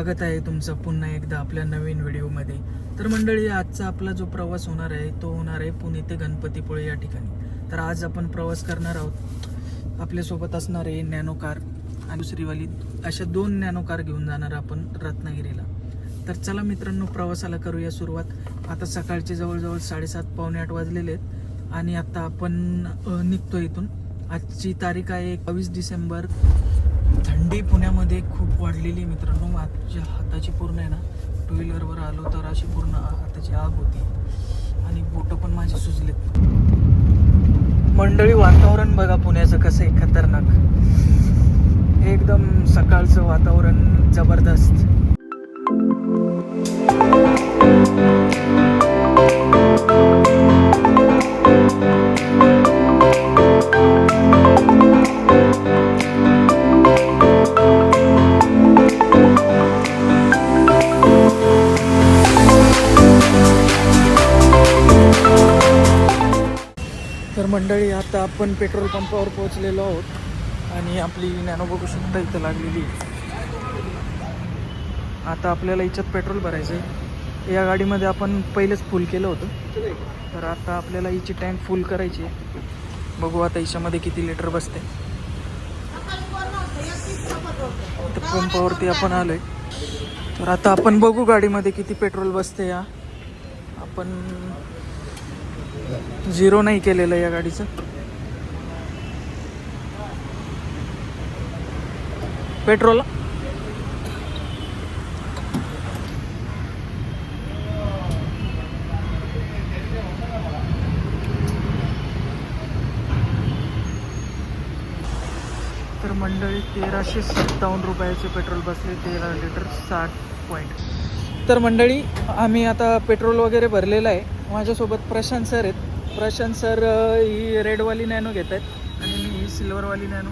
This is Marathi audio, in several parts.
स्वागत आहे तुमचं पुन्हा एकदा आपल्या नवीन व्हिडिओमध्ये. तर मंडळी आजचा आपला जो प्रवास होणार आहे तो होणार आहे पुणे ते गणपतीपुळे या ठिकाणी. तर आज आपण प्रवास करणार आहोत आपल्यासोबत असणार आहे नॅनो कार आणि दुसरीवाली अशा दोन नॅनो कार घेऊन जाणार आपण रत्नागिरीला. तर चला मित्रांनो प्रवासाला करूया सुरुवात. आता सकाळचे जवळजवळ साडेसात पावणे आठ वाजलेले आहेत. आणि आता आपण निघतो इथून. आजची तारीख आहे बावीस डिसेंबर. थंडी पुण्यामध्ये खूप वाढलेली मित्रांनो. माझ्या हाताची पूर्ण आहे ना. टू व्हीलरवर आलो तर अशी पूर्ण हाताची आग होती. आणि बोटं पण माझे सुजलेत. मंडळी वातावरण बघा पुण्याचं कसं आहे. खतरनाक. एकदम सकाळचं वातावरण जबरदस्त. मंडळी आता आपण पेट्रोल पंपावर पोहोचलेलो आहोत आणि आपली नॅनो बघू शकता इथं लागलेली. आता आपल्याला याच्यात पेट्रोल भरायचं आहे. या गाडीमध्ये आपण पहिलेच फुल केलं होतं. तर आता आपल्याला हिची टँक फुल करायची आहे. बघू आता हिच्यामध्ये किती लिटर बसते. तर पंपावरती आपण आलो आहे तर आता आपण बघू गाडीमध्ये किती पेट्रोल बसते या. आपण झिरो नाही केलेलं या गाडीचं. पेट्रोल तर मंडळी तेराशे सत्तावन्न रुपयाचे पेट्रोल बसले तेरा लिटर साठ पॉईंट तर मंडळी आम्ही आता पेट्रोल वगैरे भरलेलं आहे. माझ्यासोबत प्रशांत सर आहेत. प्रशांत सर ही रेडवाली नॅनो घेत आहेत आणि मी ही सिल्वरवाली नॅनो.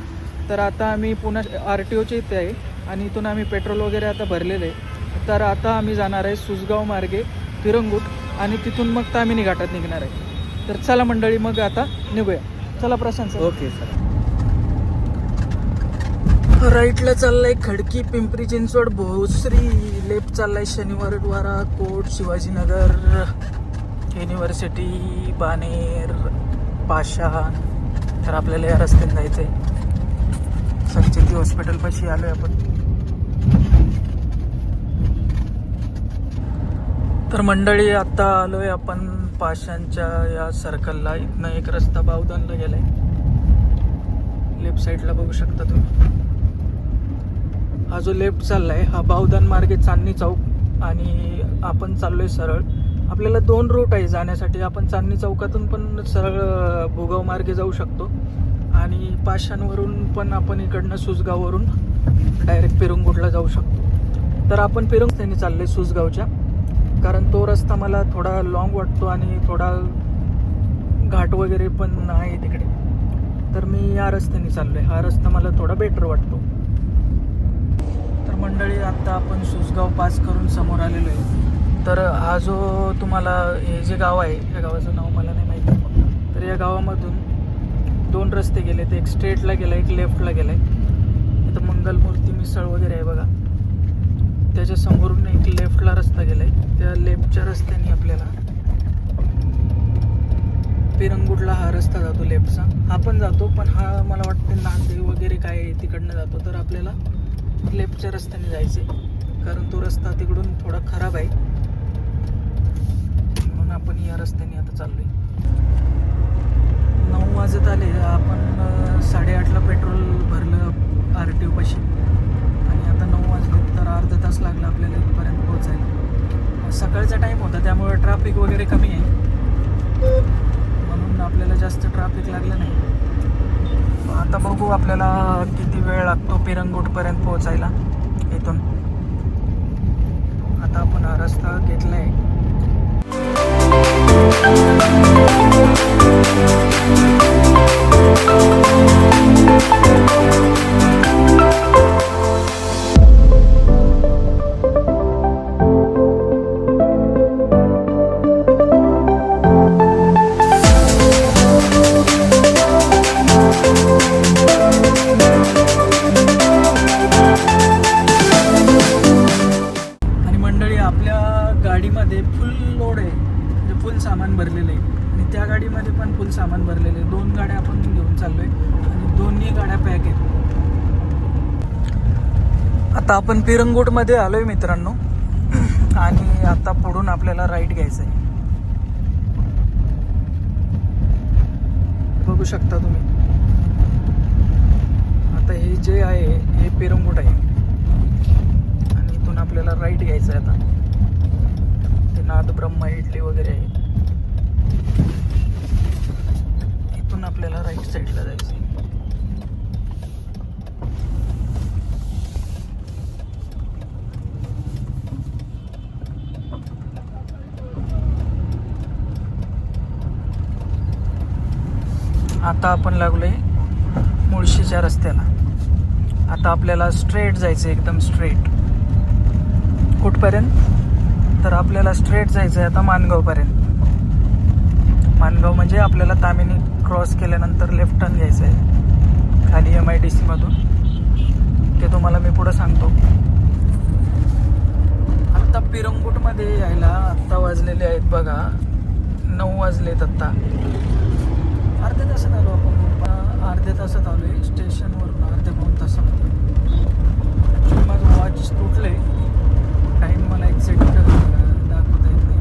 तर आता आम्ही पुन्हा आर टी ओच्या इथे आहे आणि इथून आम्ही पेट्रोल वगैरे आता भरलेलं आहे. तर आता आम्ही जाणार आहे सुसगाव मार्गे तिरंगूट आणि तिथून मग तामिनी घाटात निघणार आहे. तर चला मंडळी मग आता निघूया. चला प्रशांत सर. Okay sir. राईटला चाललाय खडकी पिंपरी चिंचवड भोसरी लेफ्ट चाललाय शनिवार द्वारा कोट शिवाजीनगर. युनिव्हर्सिटी बानेर पाशा तर आपल्याला या रस्त्याने जायचं आहे संचेती हॉस्पिटलपाशी आलो आहे आपण. तर मंडळी आत्ता आलो आहे आपण पाशांच्या या सर्कलला इथनं एक रस्ता बावदानला गेलाय. लेफ्ट साईडला बघू शकता तुम्ही. हा जो लेफ्ट चाललाय हा बावदान मार्गे चांदणी चौक. आणि आपण चाललोय सरळ. आपल्याला दोन रूट आहे जाण्यासाठी. आपण चांदणी चौकातून पण सरळ अ, भुगाव मार्गे जाऊ शकतो. आणि पाषाणवरून पण आपण इकडनं सुजगाववरून डायरेक्ट पेरुंगुटला जाऊ शकतो. तर आपण पेरुंग त्यांनी चालले सुजगावच्या. कारण तो रस्ता मला थोडा लॉंग वाटतो आणि थोडा घाट वगैरे पण आहे तिकडे. तर मी या रस्त्याने चाललोय. हा रस्ता मला थोडा बेटर वाटतो. तर मंडळी आता आपण सुसगाव पास करून समोर आलेलो आहे. तर हा जो तुम्हाला हे जे गाव आहे या गावाचं नाव मला नाही माहिती. तर या गावामधून दोन रस्ते गेले. एक स्ट्रेटला गेला एक लेफ्टला गेला आहे इथं मंगलमूर्ती मिसळ वगैरे आहे बघा. त्याच्या समोरून एक लेफ्टला रस्ता गेला आहे त्या लेफ्टच्या रस्त्याने आपल्याला पेरंगुटला हा रस्ता जातो लेफ्टचा हा पण जातो पण हा मला वाटतं नांदे वगैरे काय आहे तिकडनं जातो. तर आपल्याला लेफ्टच्या रस्त्याने जायचं आहे कारण तो रस्ता तिकडून थोडा खराब आहे. आपण या रस्त्याने आता चाललोय. नऊ वाजत आले आपण साडेआठला पेट्रोल भरलं आर टी ओपाशी आणि आता नऊ वाजले तर अर्धा तास लागला आपल्याला इथपर्यंत पोहोचायला. सकाळचा टाईम होता त्यामुळे ट्रॅफिक वगैरे कमी आहे. म्हणून आपल्याला जास्त ट्रॅफिक लागलं नाही. आता बघू आपल्याला किती वेळ लागतो पिरंगूटपर्यंत पोहोचायला इथून. आता आपण हा रस्ता घेतला आहे Thank you. पॅक आता आपण पिरंगुटमध्ये आलोय मित्रांनो. आणि आता पुढून आपल्याला राईट घ्यायचं आहे बघू शकता तुम्ही. आता हे जे आहे हे पिरंगुट आहे. आणि इथून आपल्याला राईट घ्यायचं आहे आता. ते नाद ब्रह्मा इडली वगैरे आहे. इथून आपल्याला राईट साईडला जायचं आता आपण लागलोय मुळशीच्या रस्त्याला. आता आपल्याला स्ट्रेट जायचं एकदम स्ट्रेट कुठपर्यंत? तर आपल्याला स्ट्रेट जायचं आहे आता मानगावपर्यंत. मानगाव म्हणजे आपल्याला तामिनी क्रॉस केल्यानंतर लेफ्ट टर्न घ्यायचं आहे खाली एम आय डी सीमधून ते तुम्हाला मी पुढं सांगतो. आत्ता पिरंगुटमध्ये यायला आत्ता वाजलेले आहेत बघा. नऊ वाजलेत आत्ता. अर्ध्या तासात आलो आपण. अं, अर्ध्या तासात आलो आहे. स्टेशनवरून अर्ध्या पाऊन तासात ॲक्च्युली माझं वॉच तुटले टाईम मला एक्झॅक्ट दाखवता येत नाही.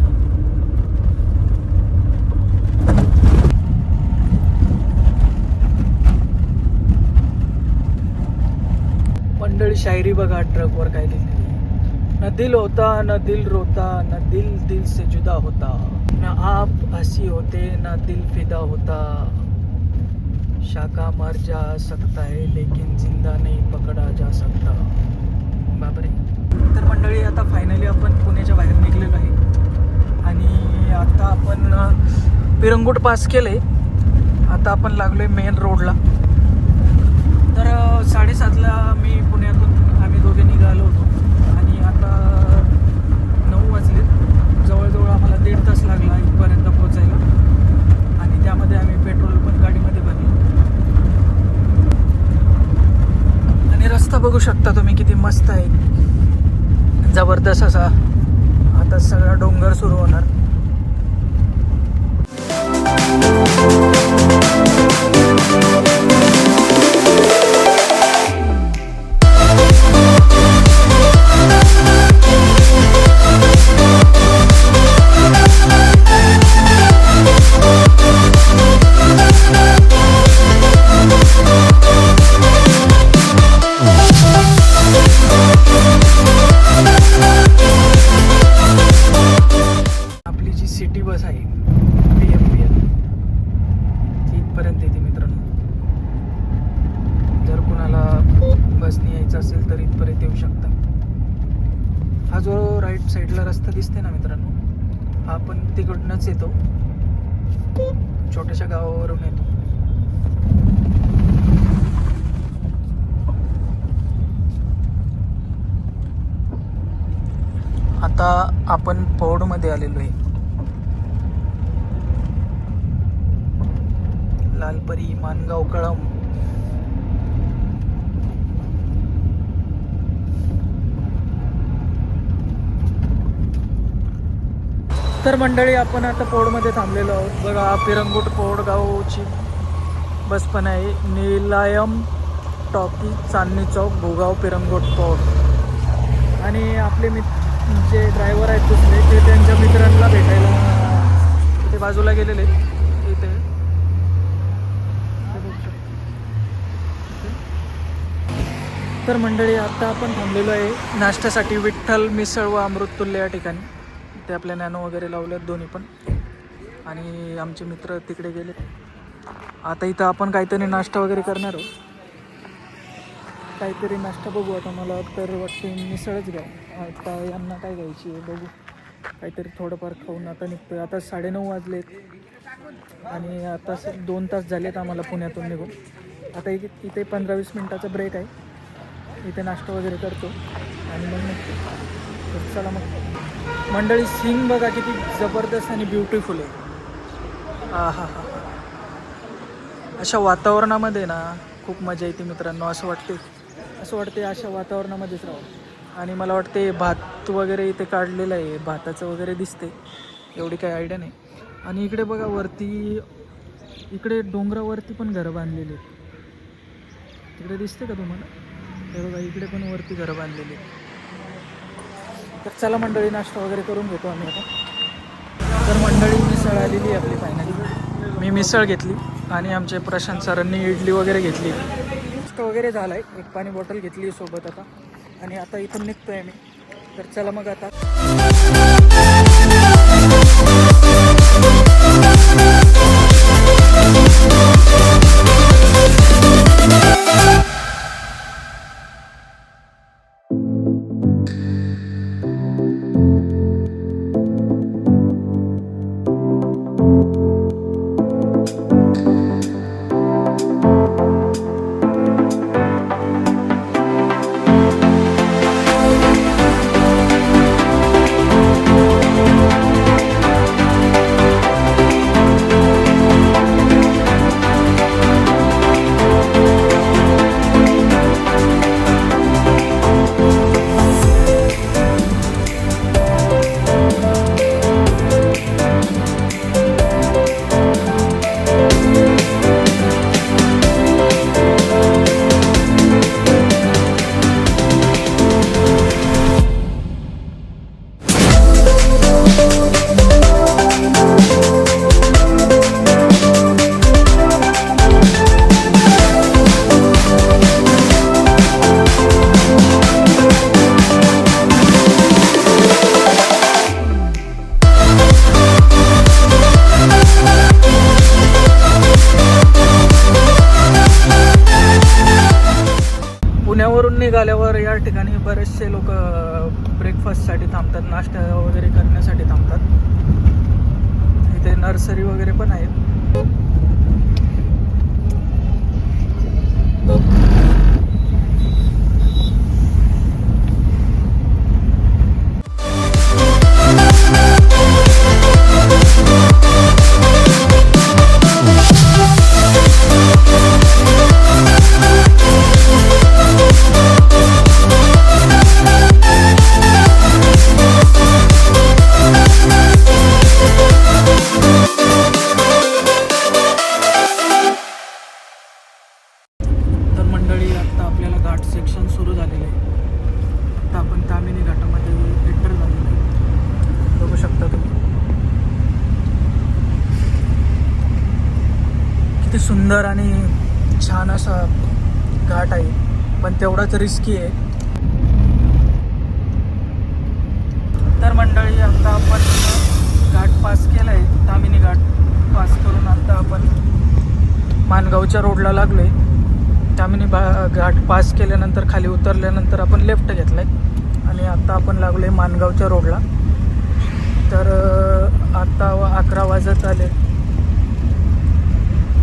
मंडळी शायरी बघा ट्रकवर काय लिहिलेली न दिल होता न दिल रोता न दिल दिल से जुदा होता. न आप हसी होते न दिल फिदा होता. शाखा मर जा सकता है लेकिन जिंदा नहीं पकडा जा सकता। बापरे. तर मंडळी आता फायनली आपण पुण्याच्या बाहेर निघलेलो आहे. आणि आता आपण अ, पिरंगुट पास केले आता आपण लागलो आहे मेन रोडला तर साडेसातला मी पुण्यातून आम्ही दोघे निघालो होतो. गावावरूनच येतो. छोट्याशा गावावरून येतो. आता आपण पौडमध्ये आलेलो आहे. लालपरी मानगाव कळम तर मंडळी आपण आता पोडमध्ये थांबलेलो आहोत. बघा पिरंगुट पोडगावची बस पण आहे. निलायम टॉकी चांदणी चौक भोगाव पिरंगुट पोड आणि आपले मित्र जे ड्रायव्हर आहेत दुसरे ते त्यांच्या मित्रांना भेटायला ते बाजूला गेलेले आहेत. इथे. इथे. तर मंडळी आता आपण थांबलेलो आहे नाश्त्यासाठी विठ्ठल मिसळ व अमृततुल्य या ठिकाणी. ते आपल्या नॅनो वगैरे लावल्यात दोन्ही पण. आणि आमचे मित्र तिकडे गेले. आता इथं आपण काहीतरी नाश्ता वगैरे करणार आहोत. काहीतरी नाश्ता बघू आता मला तर वाटते मिसळच घ्या आता यांना काय घ्यायची आहे बघू. काहीतरी थोडंफार खाऊन आता निघतोय. आता साडेनऊ वाजलेत. आणि आता दोन तास झालेत आम्हाला पुण्यातून निघून. आता इथे इथे पंधरा वीस मिनटाचा ब्रेक आहे. इथे नाश्ता वगैरे करतो. आणि मग निघतो. तर चला मग. मंडळी सीन बघा किती जबरदस्त आणि ब्युटिफुल आहे. हा हा हा अशा वातावरणामध्ये ना खूप मजा येते मित्रांनो असं वाटते. असं वाटते अशा वातावरणामध्येच राहावं आणि मला वाटते भात वगैरे इथे काढलेलं आहे भाताचं वगैरे दिसते एवढी काही आयडिया नाही. आणि इकडे बघा वरती इकडे डोंगरावरती पण घरं बांधलेली आहेत. तिकडे दिसते का तुम्हाला? हे बघा इकडे पण वरती घरं बांधलेली आहेत. तर चला मंडळी नाश्ता वगैरे करून घेतो आम्ही आता. तर मंडळी मिसळ आलेली आहे आपली फायनली मी मिसळ घेतली आणि आमचे प्रशांत सरांनी इडली वगैरे घेतली. नाश्ता वगैरे झाला आहे एक पाणी बॉटल घेतली सोबत आता. आणि आता इथून निघतो आहे मी. तर चला मग आता. घाट आहे पण तेवढाच रिस्की आहे. तर मंडळी आता आपण घाट पास केला आहे तामिनी घाट पास करून आता आपण मानगावच्या रोडला लागलो आहे तामिनी बा घाट पास केल्यानंतर खाली उतरल्यानंतर आपण लेफ्ट घेतला आहे आणि आता आपण लागलो आहे मानगावच्या रोडला तर आत्ता आता अकरा वाजत आले.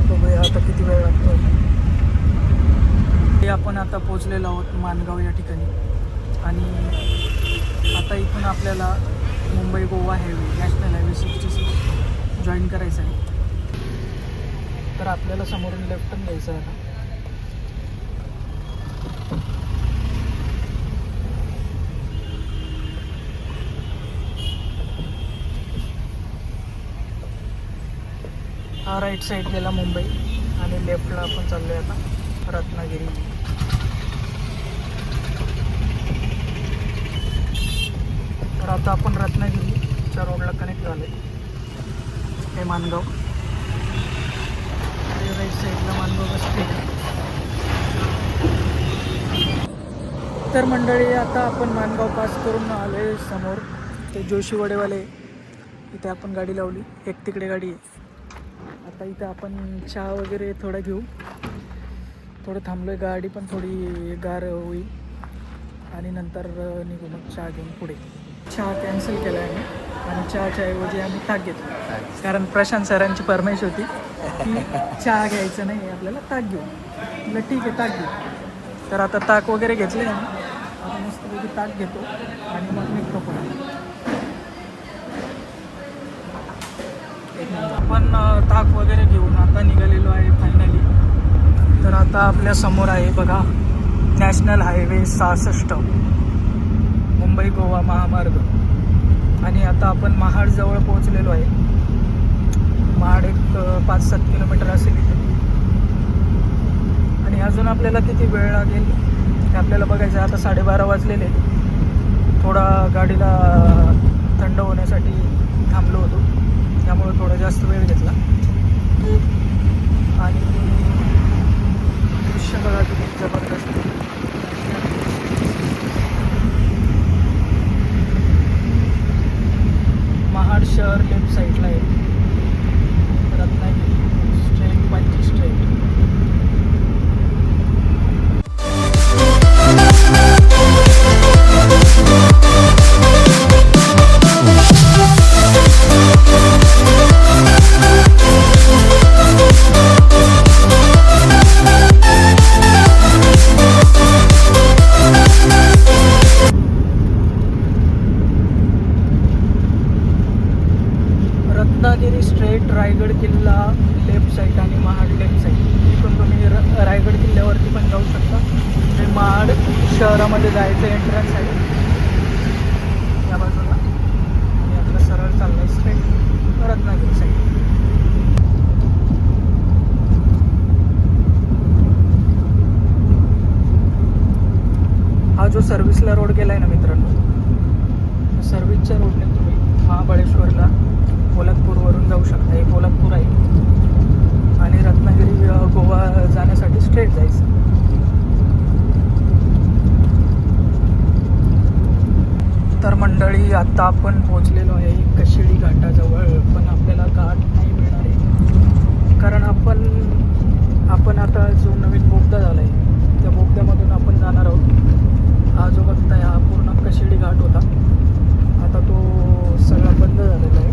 बघूया आता किती वेळ लागतो आपण आता पोचलेलो आहोत मानगाव या ठिकाणी. आणि आता इथून आपल्याला Mumbai Goa highway national highway sixty six join करायचं आहे. तर आपल्याला समोरून लेफ्टन घ्यायचं आहे आता. हा राईट साईड गेला मुंबई आणि लेफ्टला आपण चाललो आहे आता रत्नागिरी. तर आता आपण रत्नागिरीच्या रोडला कनेक्ट झाले हे मानगाव. राईट साईडला मानगाव स्टेट तर मंडळी आता आपण मानगाव पास करून आलो आहे समोर. ते जोशी वडेवाले इथे आपण गाडी लावली. एक तिकडे गाडी आहे. आता इथं आपण चहा वगैरे थोडा घेऊ. थोडं थांबलो आहे गाडी पण थोडी गार होईल. आणि नंतर निघू मग चहा घेऊन पुढे. चहा कॅन्सल केला आहे आम्ही आणि चहाच्या ऐवजी आम्ही ताक घेतो कारण प्रशांत सरांची परमेश होती की चहा घ्यायचं नाही आपल्याला ताक घेऊ म्हटलं ठीक आहे ताक घेऊ तर आता ताक वगैरे घेतले आम्ही. आता मस्तपैकी ताक घेतो. आणि मग निघतो पुढे. एक आपण ताक वगैरे घेऊन आता निघालेलो आहे फायनली तर आता आपल्यासमोर आहे बघा नॅशनल हायवे सहासष्ट मुंबई गोवा महामार्ग. आणि आता आपण महाडजवळ पोहोचलेलो आहे. महाड एक पाच सात किलोमीटर असेल इथे. आणि अजून आपल्याला किती वेळ लागेल? हे आपल्याला बघायचं आहे. आता साडेबारा वाजलेले थोडा गाडीला थंड होण्यासाठी थांबलो होतो. त्यामुळे थोडा जास्त वेळ घेतला. आणि दृश्य बघा तुम्ही जबरदस्त महाड शहर लेफ्ट साईडला आहे. रत्नागिरी. जो सर्व्हिसला रोड गेला आहे ना मित्रांनो सर्व्हिसच्या रोडने तुम्ही महाबळेश्वरला पोलादपूरवरून जाऊ शकता. हे पोलादपूर आहे. आणि रत्नागिरी गोवा जाण्यासाठी स्ट्रेट जायचं. तर मंडळी आत्ता आपण पोहोचलेलो आहे कशिडी घाटाजवळ पण आपल्याला घाट नाही मिळणार आहे. कारण आपण आपण आता जो नवीन बोगदा झाला आहे त्या बोगद्यामधून आपण जाणार आहोत. हा जो बघताय हा पूर्ण कशिडी घाट होता. आता तो सगळा बंद झालेला आहे.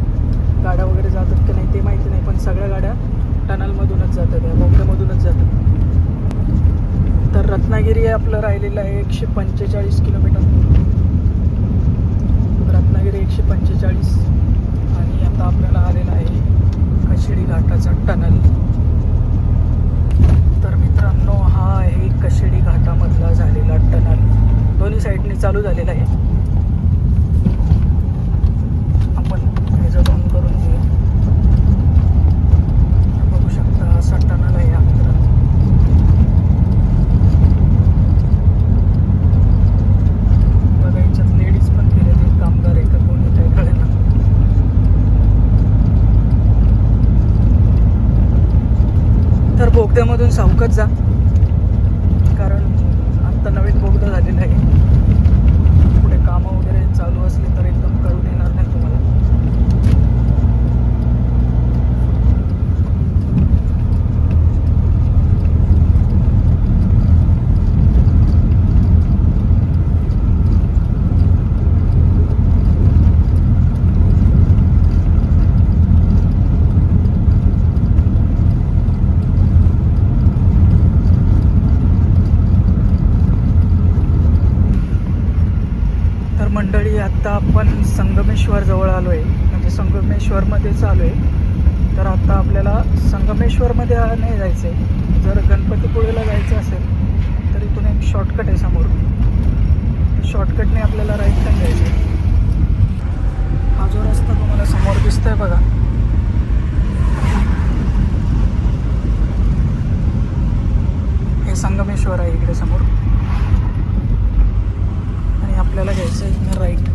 गाड्या वगैरे जातात की नाही ते माहिती नाही पण सगळ्या गाड्या टनलमधूनच जातात या बोगद्यामधूनच जातात. तर रत्नागिरी आपलं राहिलेलं आहे एकशे पंचेचाळीस किलोमीटर. रत्नागिरी एकशे पंचेचाळीस. आणि आता आपल्याला आलेला आहे कशिडी घाटाचा टनल. तर मित्रांनो हा आहे कशिडी घाटामधला झालेला टनल. दोन्ही साईडने चालू झालेला आहे. आपण ह्याच्यातून करून घेऊया. बघू शकता असा नाही आहे हा बघा याच्यात लेडीज पण केलेले कामगार आहे का कोणी काही कळेल तर बोगद्यामधून सावकत जा कारण आत्ता नवीन बोगदा झालेला आहे पुढे कामं वगैरे चालू असली तर एकदम करून येणार नाही तुम्हाला तर मंडळी आत्ता आपण संगमेश्वर जवळ आलो आहे म्हणजे संगमेश्वरमध्येच आलो आहे. तर आता आपल्याला संगमेश्वरमध्ये नाही जायचं आहे जर गणपतीपुळेला जायचं असेल तर इथून एक शॉर्टकट आहे समोर. शॉर्टकटने आपल्याला राईट टर्न घ्यायचं आहे हा जो रस्ता तुम्हाला समोर दिसतोय बघा. हे संगमेश्वर आहे इकडे समोर. आणि आपल्याला घ्यायचं आहे राईट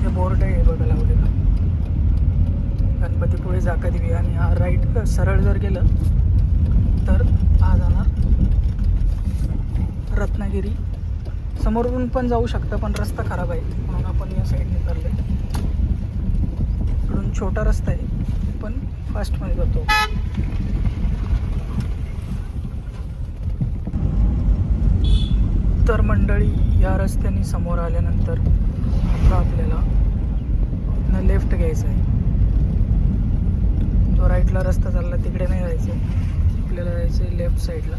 हे बोर्ड आहे बघा लावलेलं. गणपतीपुळे जाका देवी आणि हा राईट सरळ जर गेलं तर हा जाणार रत्नागिरी. समोरून पण जाऊ शकतं पण रस्ता खराब आहे. म्हणून आपण या साईडने चाललोय इकडून छोटा रस्ता आहे पण फास्टमध्ये जातो. तर मंडळी या रस्त्याने समोर आल्यानंतर आता आपल्याला इथनं लेफ्ट घ्यायचं आहे जो राईटला रस्ता चालला तिकडे नाही जायचं. आपल्याला जायचं आहे लेफ्ट साईडला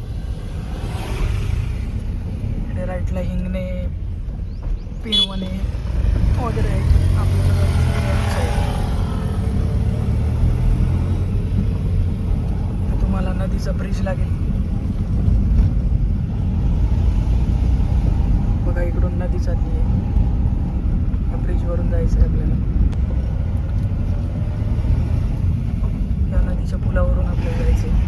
इकडे राईटला हिंगणे पिरवणे वगैरे आहे आपल्याला तुम्हाला नदीचा ब्रिज लागेल. बघा इकडून नदी चालली आहे ब्रिजवरून जायचं आहे आपल्याला. नदीच्या पुलावरून आपल्या जायचे पण.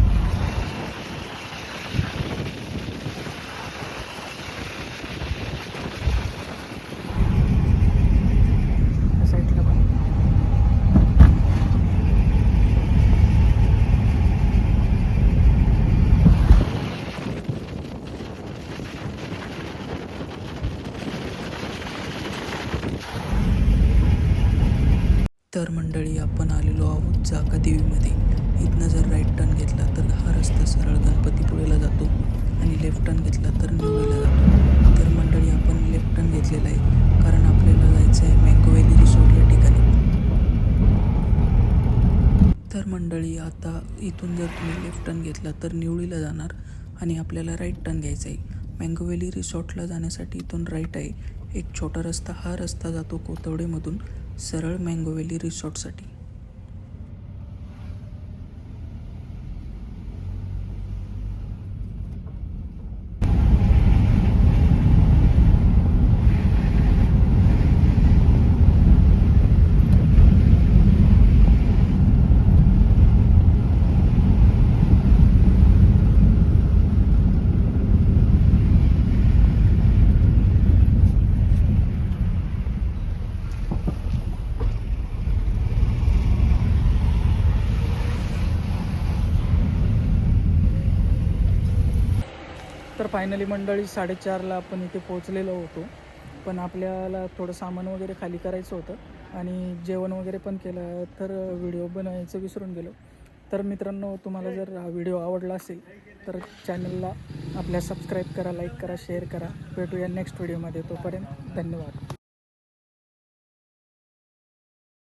तर मंडळी आपण आलेलो आहोत जाका देवीमध्ये. इथनं जर राईट टर्न घेतला तर हा रस्ता सरळ गणपतीपुळेला जातो आणि लेफ्ट टर्न घेतला तर निवडीला जातो. तर मंडळी आपण लेफ्ट टर्न घेतलेला आहे कारण आपल्याला जायचं आहे मँगोवेली रिसॉर्ट या ठिकाणी. तर मंडळी आता इथून जर तुम्ही लेफ्ट टर्न घेतला तर निवळीला जाणार आणि आपल्याला राईट टर्न घ्यायचा आहे. मँगोवेली रिसॉर्टला जाण्यासाठी इथून राईट आहे. एक छोटा रस्ता हा रस्ता जातो कोतवडेमधून सरळ मँगोवेली रिसॉर्टसाठी तर फायनली मंडळी साडेचारला आपण इथे पोहोचलेलो होतो. पण आपल्याला थोडं सामान वगैरे खाली करायचं होतं आणि जेवण वगैरे पण केलं. तर व्हिडिओ बनवायचं विसरून गेलो. तर मित्रांनो तुम्हाला जर हा व्हिडिओ आवडला असेल तर चॅनलला आपल्या सबस्क्राईब करा लाईक करा शेअर करा. भेटूया नेक्स्ट व्हिडिओमध्ये. तोपर्यंत धन्यवाद.